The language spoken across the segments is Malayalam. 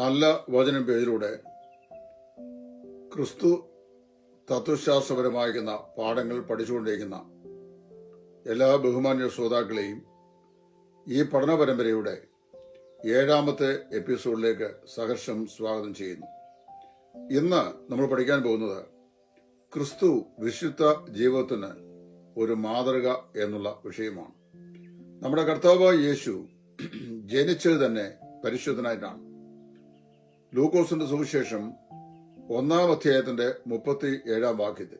നല്ല വചനം പേജിലൂടെ ക്രിസ്തു തത്വശാസ്ത്രപരമായിരിക്കുന്ന പാഠങ്ങൾ പഠിച്ചുകൊണ്ടിരിക്കുന്ന എല്ലാ ബഹുമാന്യ ശ്രോതാക്കളെയും ഈ പഠന പരമ്പരയുടെ ഏഴാമത്തെ എപ്പിസോഡിലേക്ക് സഹർഷം സ്വാഗതം ചെയ്യുന്നു. ഇന്ന് നമ്മൾ പഠിക്കാൻ പോകുന്നത് ക്രിസ്തു വിശുദ്ധ ജീവിതത്തിന് ഒരു മാതൃക എന്നുള്ള വിഷയമാണ്. നമ്മുടെ കർത്താവ് യേശു ജനിച്ചത് തന്നെ പരിശുദ്ധനായിട്ടാണ്. ലൂക്കോസിന്റെ സുവിശേഷം ഒന്നാം അധ്യായത്തിന്റെ മുപ്പത്തി ഏഴാം വാക്യത്തിൽ.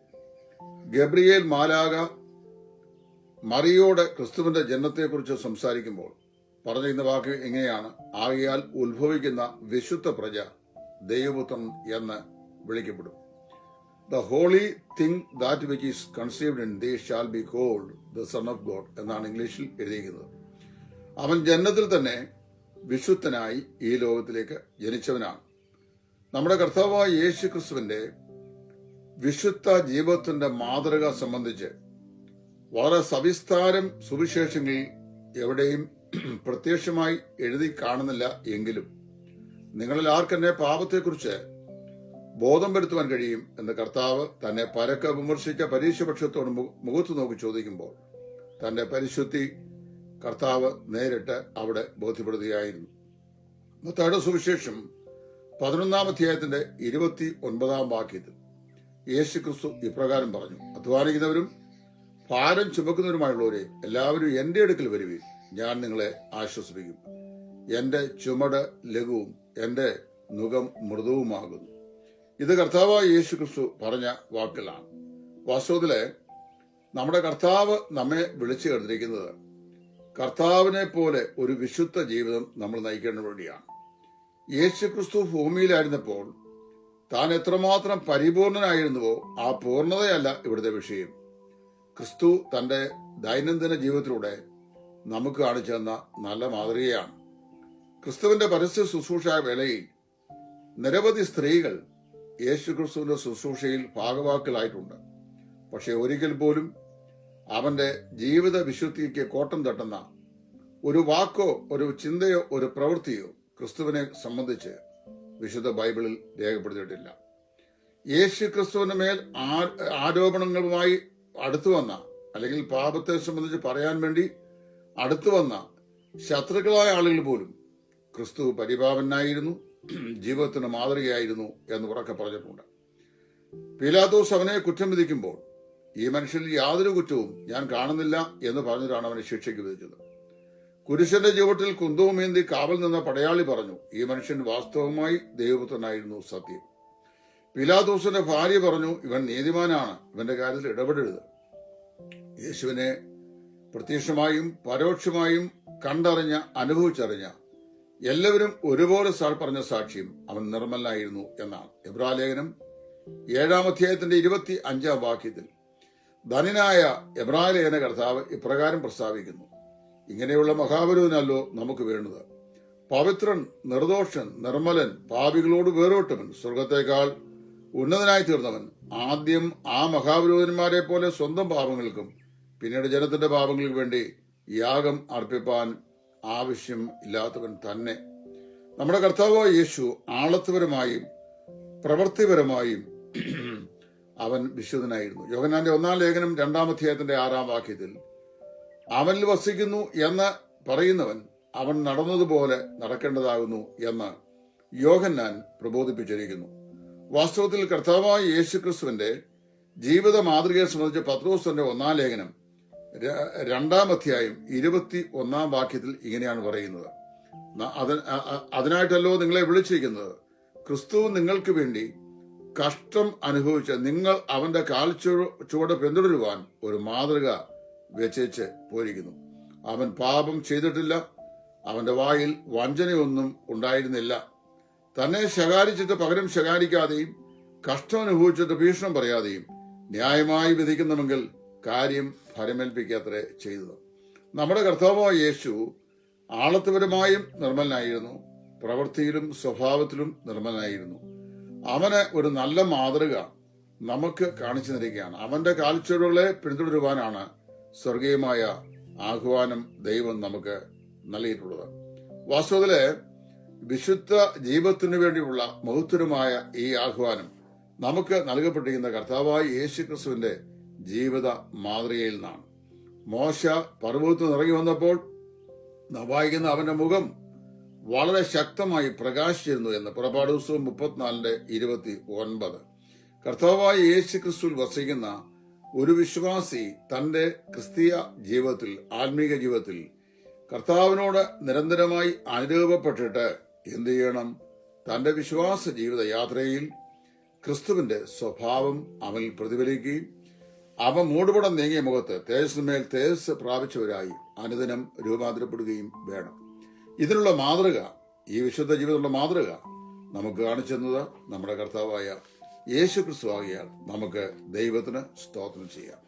ഗബ്രിയേൽ മാലാക മറിയോട് ക്രിസ്തുവിന്റെ ജന്മത്തെക്കുറിച്ച് സംസാരിക്കുമ്പോൾ പറഞ്ഞിരുന്ന വാക്ക് എങ്ങനെയാണ് ആകയാൽ ഉത്ഭവിക്കുന്ന വിശുദ്ധ പ്രജ ദൈവപുത്രൻ എന്ന് വിളിക്കപ്പെടും. The holy thing that which is conceived in they shall be called the son of God എന്നാണ് ഇംഗ്ലീഷിൽ എഴുതിയിരിക്കുന്നത്. അവൻ ജന്മത്തിൽ തന്നെ വിശുദ്ധനായി ഈ ലോകത്തിലേക്ക് ജനിച്ചവനാണ്. നമ്മുടെ കർത്താവായ യേശു ക്രിസ്തുവിന്റെ വിശുദ്ധ ജീവിതത്തിന്റെ മാതൃക സംബന്ധിച്ച് വളരെ സവിസ്താരം സുവിശേഷങ്ങളിൽ എവിടെയും പ്രത്യക്ഷമായി എഴുതി കാണുന്നില്ല എങ്കിലും നിങ്ങളിൽ ആർക്കെന്നെ പാപത്തെക്കുറിച്ച് ബോധം വരുത്തുവാൻ കഴിയും എന്ന് കർത്താവ് തന്നെ പരക്ക വിമർശിച്ച പരീക്ഷപക്ഷത്തോട് മുഖത്ത് നോക്കി ചോദിക്കുമ്പോൾ തന്റെ പരിശുദ്ധി കർത്താവ് നേരിട്ട് അവിടെ ബോധ്യപ്പെടുത്തുകയായിരുന്നു മത്തായുടെ സുവിശേഷം പതിനൊന്നാം അധ്യായത്തിന്റെ ഇരുപത്തി ഒൻപതാം വാക്യത്തിൽ യേശു ക്രിസ്തു ഇപ്രകാരം പറഞ്ഞു അധ്വാനിക്കുന്നവരും ഭാരം ചുമക്കുന്നവരുമായുള്ളവരെ എല്ലാവരും എന്റെ അടുക്കൽ വരുവീൻ. ഞാൻ നിങ്ങളെ ആശ്വസിപ്പിക്കും. എന്റെ ചുമട് ലഘുവും എന്റെ മുഖം മൃദുവുമാകുന്നു. ഇത് കർത്താവ് യേശു ക്രിസ്തു പറഞ്ഞ വാക്കുകളാണ്. വാസ്തവത്തിൽ നമ്മുടെ കർത്താവ് നമ്മെ വിളിച്ചു കേട്ടിരിക്കുന്നത് കർത്താവിനെ പോലെ ഒരു വിശുദ്ധ ജീവിതം നമ്മൾ നയിക്കേണ്ട വേണ്ടിയാണ്. യേശു ക്രിസ്തു ഭൂമിയിലായിരുന്നപ്പോൾ താൻ എത്രമാത്രം പരിപൂർണനായിരുന്നുവോ ആ പൂർണതയല്ല ഇവിടുത്തെ വിഷയം. ക്രിസ്തു തന്റെ ദൈനംദിന ജീവിതത്തിലൂടെ നമുക്ക് കാണിച്ചു തന്ന നല്ല മാതൃകയാണ്. ക്രിസ്തുവിന്റെ പരസ്യ ശുശ്രൂഷ വേളയിൽ നിരവധി സ്ത്രീകൾ യേശു ക്രിസ്തുവിന്റെ ശുശ്രൂഷയിൽ ഭാഗവാക്കളായിട്ടുണ്ട് പക്ഷെ ഒരിക്കൽ പോലും അവന്റെ ജീവിത വിശുദ്ധിക്ക് കോട്ടം തട്ടുന്ന ഒരു വാക്കോ ഒരു ചിന്തയോ ഒരു പ്രവൃത്തിയോ ക്രിസ്തുവിനെ സംബന്ധിച്ച് വിശുദ്ധ ബൈബിളിൽ രേഖപ്പെടുത്തിയിട്ടില്ല. യേശു ക്രിസ്തുവിന് മേൽ ആരോപണങ്ങളുമായി അടുത്തു വന്ന അല്ലെങ്കിൽ പാപത്തെ സംബന്ധിച്ച് പറയാൻ വേണ്ടി അടുത്തു വന്ന ശത്രുക്കളായ ആളുകൾ പോലും ക്രിസ്തു പരിപാവനായിരുന്നു ജീവിതത്തിന് മാതൃകയായിരുന്നു എന്ന് ഉറക്കെ പറഞ്ഞിട്ടുണ്ട്. പീലാത്തോസ് അവനെ കുറ്റം വിധിക്കുമ്പോൾ ഈ മനുഷ്യനിൽ യാതൊരു കുറ്റവും ഞാൻ കാണുന്നില്ല എന്ന് പറഞ്ഞിട്ടാണ് അവനെ ശിക്ഷയ്ക്ക് വിധിച്ചത്. കുരിശന്റെ ചുവട്ടിൽ കുന്തവുമേന്തി കാവൽ നിന്ന പടയാളി പറഞ്ഞു ഈ മനുഷ്യൻ വാസ്തവമായി ദൈവപുത്രനായിരുന്നു സത്യം. പിലാദോസിന്റെ ഭാര്യ പറഞ്ഞു ഇവൻ നീതിമാനാണ് ഇവന്റെ കാര്യത്തിൽ ഇടപെടരുത്. യേശുവിനെ പ്രത്യക്ഷമായും പരോക്ഷമായും കണ്ടറിഞ്ഞ അനുഭവിച്ചറിഞ്ഞ എല്ലാവരും ഒരുപോലെ സാൾ പറഞ്ഞ സാക്ഷ്യം അവൻ നിർമ്മലായിരുന്നു എന്നാണ്. എബ്രാലേഖനം ഏഴാം അധ്യായത്തിന്റെ ഇരുപത്തി അഞ്ചാം വാക്യത്തിൽ ധനനായ എബ്രാലേന കർത്താവ് ഇപ്രകാരം പ്രസ്താവിക്കുന്നു. ഇങ്ങനെയുള്ള മഹാപുരുവനല്ലോ നമുക്ക് വേണ്ടത്. പവിത്രൻ നിർദോഷൻ നിർമ്മലൻ പാപികളോട് വേറോട്ടവൻ സ്വർഗത്തേക്കാൾ ഉന്നതനായി തീർന്നവൻ. ആദ്യം ആ മഹാപുരോഹിതന്മാരെ പോലെ സ്വന്തം പാപങ്ങൾക്കും പിന്നീട് ജനത്തിന്റെ പാപങ്ങൾക്ക് വേണ്ടി യാഗം അർപ്പിപ്പാൻ ആവശ്യം ഇല്ലാത്തവൻ തന്നെ. നമ്മുടെ കർത്താവ് യേശു ആളത്വപരമായും പ്രവൃത്തിപരമായും അവൻ വിശുദ്ധനായിരുന്നു. യോഹനാന്റെ ഒന്നാം ലേഖനം രണ്ടാം അധ്യായത്തിന്റെ ആറാം വാക്യത്തിൽ അവനിൽ വസിക്കുന്നു എന്ന് പറയുന്നവൻ അവൻ നടന്നതുപോലെ നടക്കേണ്ടതാകുന്നു എന്ന് യോഹന്നാൻ പ്രബോധിപ്പിച്ചിരിക്കുന്നു. വാസ്തവത്തിൽ കർത്താവായ യേശു ക്രിസ്തുവിന്റെ ജീവിത മാതൃകയെ സംബന്ധിച്ച് പത്രോസിന്റെ ഒന്നാം ലേഖനം രണ്ടാം അധ്യായം ഇരുപത്തി ഒന്നാം വാക്യത്തിൽ ഇങ്ങനെയാണ് പറയുന്നത്. അതിനായിട്ടല്ലോ നിങ്ങളെ വിളിച്ചിരിക്കുന്നത്. ക്രിസ്തു നിങ്ങൾക്ക് വേണ്ടി കഷ്ടം അനുഭവിച്ച നിങ്ങൾ അവന്റെ കാൽ ചുവട് പിന്തുടരുവാൻ ഒരു മാതൃക വെച്ചേച്ച് പോയിരിക്കുന്നു. അവൻ പാപം ചെയ്തിട്ടില്ല. അവന്റെ വായിൽ വഞ്ചനയൊന്നും ഉണ്ടായിരുന്നില്ല. തന്നെ ശകാരിച്ചിട്ട് പകരം ശകാരിക്കാതെയും കഷ്ടം അനുഭവിച്ചിട്ട് ഭീഷണം പറയാതെയും ന്യായമായി വിധിക്കുന്നുവെങ്കിൽ കാര്യം ഫലമേൽപ്പിക്കാത്രേ ചെയ്തത്. നമ്മുടെ കർത്താവായ യേശു ആളത്വപരമായും നിർമ്മലനായിരുന്നു. പ്രവൃത്തിയിലും സ്വഭാവത്തിലും നിർമ്മലനായിരുന്നു. അവന് ഒരു നല്ല മാതൃക നമുക്ക് കാണിച്ചു തരികയാണ്. അവന്റെ കാൽച്ചുവടുകളെ പിന്തുടരുവാനാണ് സ്വർഗീയമായ ആഹ്വാനം ദൈവം നമുക്ക് നൽകിയിട്ടുള്ളത്. വാസ്തവത്തിൽ വിശുദ്ധ ജീവിതത്തിനു വേണ്ടിയുള്ള മഹത്വരമായ ഈ ആഹ്വാനം നമുക്ക് നൽകപ്പെട്ടിരിക്കുന്ന കർത്താവായ യേശു ക്രിസ്തുവിന്റെ ജീവിത മാതൃകയിൽ നിന്നാണ്. മോശ പർവതത്തിൽ നിറങ്ങി വന്നപ്പോൾ നവായിക്കുന്ന അവന്റെ മുഖം വളരെ ശക്തമായി പ്രകാശിച്ചിരുന്നു എന്ന് പുറപ്പാട് ദിവസവും മുപ്പത്തിനാലിന്റെ ഇരുപത്തി ഒൻപത് കർത്താവായ യേശു ക്രിസ്തുവിൽ വസിക്കുന്ന ഒരു വിശ്വാസി തന്റെ ക്രിസ്തീയ ജീവിതത്തിൽ ആത്മീക ജീവിതത്തിൽ കർത്താവിനോട് നിരന്തരമായി അനുരൂപപ്പെട്ടിട്ട് എന്ത് ചെയ്യണം? തന്റെ വിശ്വാസ ജീവിത യാത്രയിൽ ക്രിസ്തുവിന്റെ സ്വഭാവം അവനിൽ പ്രതിഫലിക്കുകയും അവ മൂടുപടം നീങ്ങിയ മുഖത്ത് തേജസ്സിന്മേൽ തേജസ് പ്രാപിച്ചവരായി അനുദിനം രൂപാന്തരപ്പെടുകയും വേണം. ഇതിനുള്ള മാതൃക ഈ വിശുദ്ധ ജീവിതത്തിലുള്ള മാതൃക നമുക്ക് കാണിച്ചു തന്നത് നമ്മുടെ കർത്താവായ യേശു ക്രിസ്തു ആകിയാൽ നമുക്ക് ദൈവത്തിന് സ്തോത്രം ചെയ്യാം.